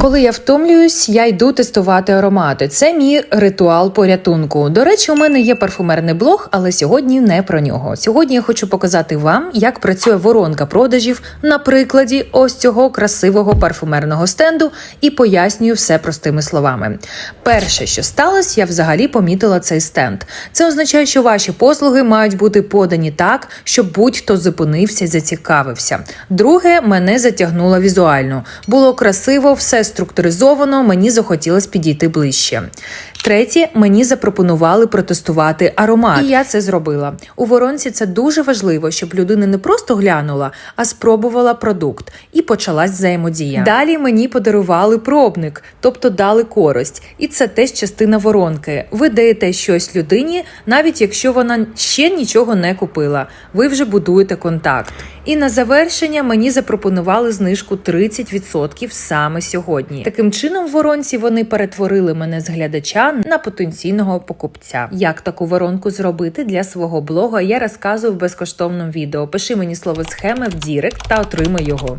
Коли я втомлююсь, я йду тестувати аромати. Це мій ритуал порятунку. До речі, у мене є парфумерний блог, але сьогодні не про нього. Сьогодні я хочу показати вам, як працює воронка продажів на прикладі ось цього красивого парфумерного стенду і пояснюю все простими словами. Перше, що сталося, я взагалі помітила цей стенд. Це означає, що ваші послуги мають бути подані так, щоб будь-хто зупинився і зацікавився. Друге, мене затягнуло візуально. Було красиво, все структуризовано, мені захотілося підійти ближче. Третє, мені запропонували протестувати аромат. І я це зробила. У воронці це дуже важливо, щоб людина не просто глянула, а спробувала продукт. І почалась взаємодія. Далі мені подарували пробник, тобто дали користь. І це теж частина воронки. Ви даєте щось людині, навіть якщо вона ще нічого не купила. Ви вже будуєте контакт. І на завершення мені запропонували знижку 30% саме сьогодні. Таким чином, воронці вони перетворили мене з глядача на потенційного покупця. Як таку воронку зробити для свого блога, я розказую в безкоштовному відео. Пиши мені слово схеми в Дірект та отримай його.